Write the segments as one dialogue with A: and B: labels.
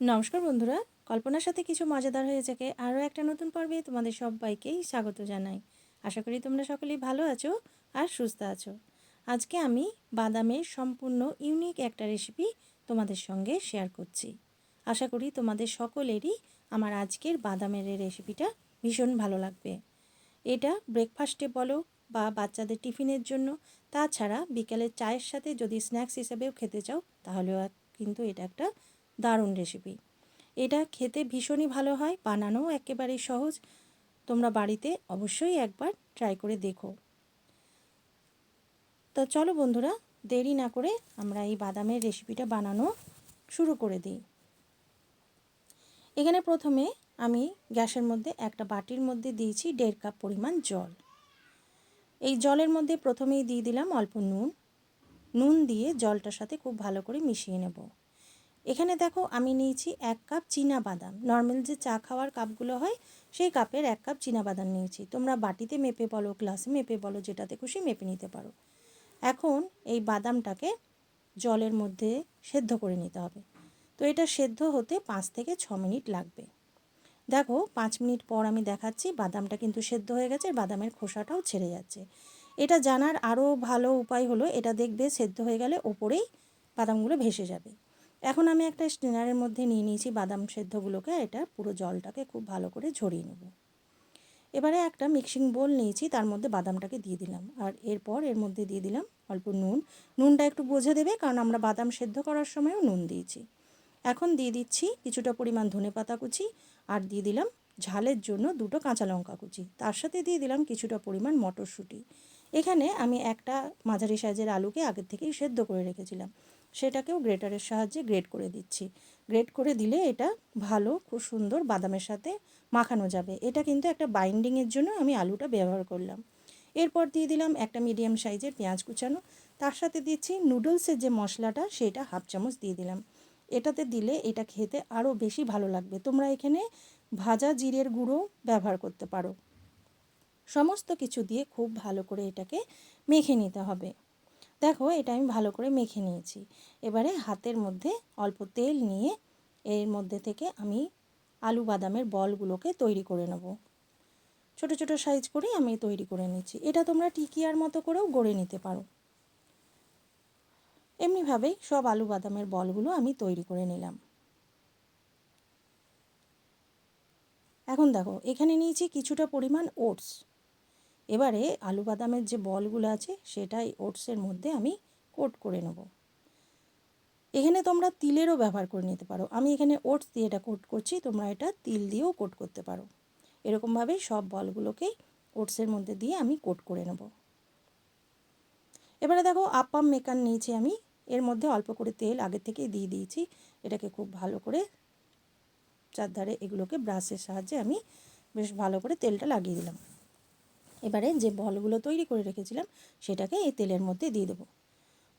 A: নমস্কার বন্ধুরা, কল্পনার সাথে কিছু মজাদার হয়ে থাকে আরও একটা নতুন পর্বে তোমাদের সবাইকেই স্বাগত জানাই। আশা করি তোমরা সকলেই ভালো আছো আর সুস্থ আছো। আজকে আমি বাদামের সম্পূর্ণ ইউনিক একটা রেসিপি তোমাদের সঙ্গে শেয়ার করছি। আশা করি তোমাদের সকলেরই আমার আজকের বাদামের রেসিপিটা ভীষণ ভালো লাগবে। এটা ব্রেকফাস্টে বলো বা বাচ্চাদের টিফিনের জন্য, তাছাড়া বিকেলের চায়ের সাথে যদি স্ন্যাক্স হিসেবেও খেতে চাও, তাহলেও কিন্তু এটা একটা দারুণ রেসিপি এটা খেতে ভীষণই ভালো হয়, বানানোও একেবারেই সহজ। তোমরা বাড়িতে অবশ্যই একবার ট্রাই করে দেখো। তো চলো বন্ধুরা, দেরি না করে আমরা এই বাদামের রেসিপিটা বানানো শুরু করে দিই। এখানে প্রথমে আমি গ্যাসের মধ্যে একটা বাটির মধ্যে দিয়েছি দেড় কাপ পরিমাণ জল। এই জলের মধ্যে প্রথমেই দিয়ে দিলাম অল্প নুন। নুন দিয়ে জলটার সাথে খুব ভালো করে মিশিয়ে নেব। এখানে দেখো আমি নিয়েছি এক কাপ চীনা বাদাম। নর্মাল যে চা খাওয়ার কাপগুলো হয়, সেই কাপের এক কাপ চীনা বাদাম নিয়েছি। তোমরা বাটিতে মেপে বলো, গ্লাসে মেপে বলো, যেটাতে খুশি মেপে নিতে পারো। এখন এই বাদামটাকে জলের মধ্যে সেদ্ধ করে নিতে হবে। তো এটা সেদ্ধ হতে পাঁচ থেকে ছ মিনিট লাগবে। দেখো, পাঁচ মিনিট পর আমি দেখাচ্ছি, বাদামটা কিন্তু সেদ্ধ হয়ে গেছে, বাদামের খোসাটাও ছেড়ে যাচ্ছে। এটা জানার আরও ভালো উপায় হলো, এটা দেখবে সেদ্ধ হয়ে গেলে ওপরেই বাদামগুলো ভেসে যাবে। এখন আমি একটা স্টেনারের মধ্যে নিয়ে নিয়েছি বাদাম সেদ্ধগুলোকে, এটা পুরো জলটাকে খুব ভালো করে ঝরিয়ে নেব। এবারে একটা মিক্সিং বোল নিয়েছি, তার মধ্যে বাদামটাকে দিয়ে দিলাম। আর এরপর এর মধ্যে দিয়ে দিলাম অল্প নুন। নুনটা একটু বোঝে দেবে, কারণ আমরা বাদাম সেদ্ধ করার সময়ও নুন দিয়েছি। এখন দিয়ে দিচ্ছি কিছুটা পরিমাণ ধনে পাতা কুচি, আর দিয়ে দিলাম ঝালের জন্য দুটো কাঁচা লঙ্কা কুচি। তার সাথে দিয়ে দিলাম কিছুটা পরিমাণ মটরশুঁটি। এখানে আমি একটা মাঝারি সাইজের আলুকে আগের থেকেই সেদ্ধ করে রেখেছিলাম। সেটাকেও গ্রেটারের সাহায্যে গ্রেট করে দিচ্ছি। গ্রেট করে দিলে এটা ভালো, খুব সুন্দর বাদামের সাথে মাখানো যাবে। এটা কিন্তু একটা বাইন্ডিংয়ের জন্য আমি আলুটা ব্যবহার করলাম। এরপর দিয়ে দিলাম একটা মিডিয়াম সাইজের পেঁয়াজ কুচানো। তার সাথে দিচ্ছি নুডলসের যে মশলাটা, সেটা হাফ চামচ দিয়ে দিলাম। এটাতে দিলে এটা খেতে আরও বেশি ভালো লাগবে। তোমরা এখানে ভাজা জিরের গুঁড়ো ব্যবহার করতে পারো। সমস্ত কিছু দিয়ে খুব ভালো করে এটাকে মেখে নিতে হবে। দেখো এটা আমি ভালো করে মেখে নিয়েছি। এবারে হাতের মধ্যে অল্প তেল নিয়ে এর মধ্যে থেকে আমি আলু বাদামের বলগুলোকে তৈরি করে নেব। ছোট ছোট সাইজ করে আমি তৈরি করে নিচ্ছি। এটা তোমরা টিকিয়ার মতো করেও গড়ে নিতে পারো। এমনিভাবেই সব আলু বাদামের বলগুলো আমি তৈরি করে নিলাম। এখন দেখো, এখানে নিয়েছি কিছুটা পরিমাণ ওটস। এবারে আলু বাদামের যে বলগুলো আছে সেটাই ওটসের মধ্যে আমি কোট করে নেব। এখানে তোমরা তিলেরও ব্যবহার করে নিতে পারো। আমি এখানে ওটস দিয়ে এটা কোট করছি, তোমরা এটা তিল দিয়েও কোট করতে পারো। এরকমভাবেই সব বলগুলোকেই ওটসের মধ্যে দিয়ে আমি কোট করে নেব। এবারে দেখো, আপাম মেকার নিয়েছি আমি। এর মধ্যে অল্প করে তেল আগে থেকেই দিয়ে দিয়েছি। এটাকে খুব ভালো করে চারধারে এগুলোকে ব্রাশের সাহায্যে আমি বেশ ভালো করে তেলটা লাগিয়ে দিলাম। এবারে যে বলগুলো তৈরি করে রেখেছিলাম, সেটাকে এই তেলের মধ্যে দিয়ে দেবো।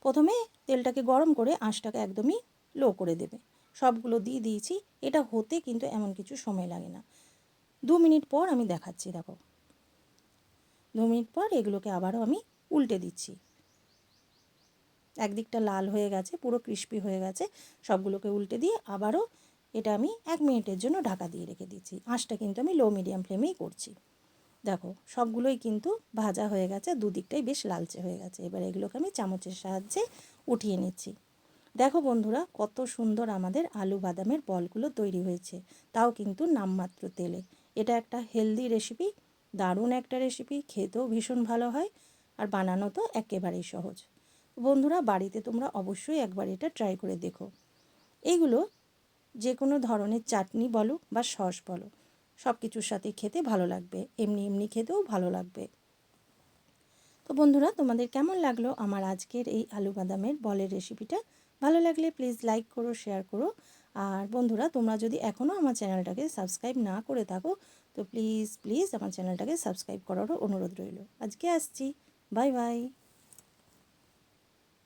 A: প্রথমে তেলটাকে গরম করে আঁশটাকে একদমই লো করে দেবে। সবগুলো দিয়ে দিয়েছি, এটা হতে কিন্তু এমন কিছু সময় লাগে না। দু মিনিট পর আমি দেখাচ্ছি, দেখো। দু মিনিট পর এগুলোকে আবারও আমি উল্টে দিচ্ছি। একদিকটা লাল হয়ে গেছে, পুরো ক্রিস্পি হয়ে গেছে, সবগুলোকে উল্টে দিয়ে আবারও এটা আমি এক মিনিটের জন্য ঢাকা দিয়ে রেখে দিচ্ছি। আঁশটা কিন্তু আমি লো মিডিয়াম ফ্লেমেই করছি। দেখো, সবগুলোই কিন্তু ভাজা হয়ে গেছে, দুদিকটাই বেশ লালচে হয়ে গেছে। এবার এগুলোকে আমি চামচের সাহায্যে উঠিয়ে নিচ্ছি। দেখো বন্ধুরা, কত সুন্দর আমাদের আলু বাদামের বলগুলো তৈরি হয়েছে, তাও কিন্তু নামমাত্র তেলে। এটা একটা হেলদি রেসিপি, দারুণ একটা রেসিপি, খেতেও ভীষণ ভালো হয় আর বানানো তো একেবারেই সহজ। বন্ধুরা, বাড়িতে তোমরা অবশ্যই একবার এটা ট্রাই করে দেখো। এইগুলো যে কোনো ধরনের চাটনি বলো বা সস বলো সব কিছুর সাথে খেতে ভালো লাগবে, এমনি এমনি খেতেও ভালো লাগবে। তো বন্ধুরা, তোমাদের কেমন লাগল আমার আজকের এই আলু বাদামের বলের রেসিপিটা? ভালো লাগলে প্লিজ লাইক করো, শেয়ার করো। আর বন্ধুরা, তোমরা যদি এখনও আমার চ্যানেলটাকে সাবস্ক্রাইব না করে থাকো, তো প্লিজ প্লিজ আমার চ্যানেলটাকে সাবস্ক্রাইব করারও অনুরোধ রইল। আজকে আসছি। Bye bye.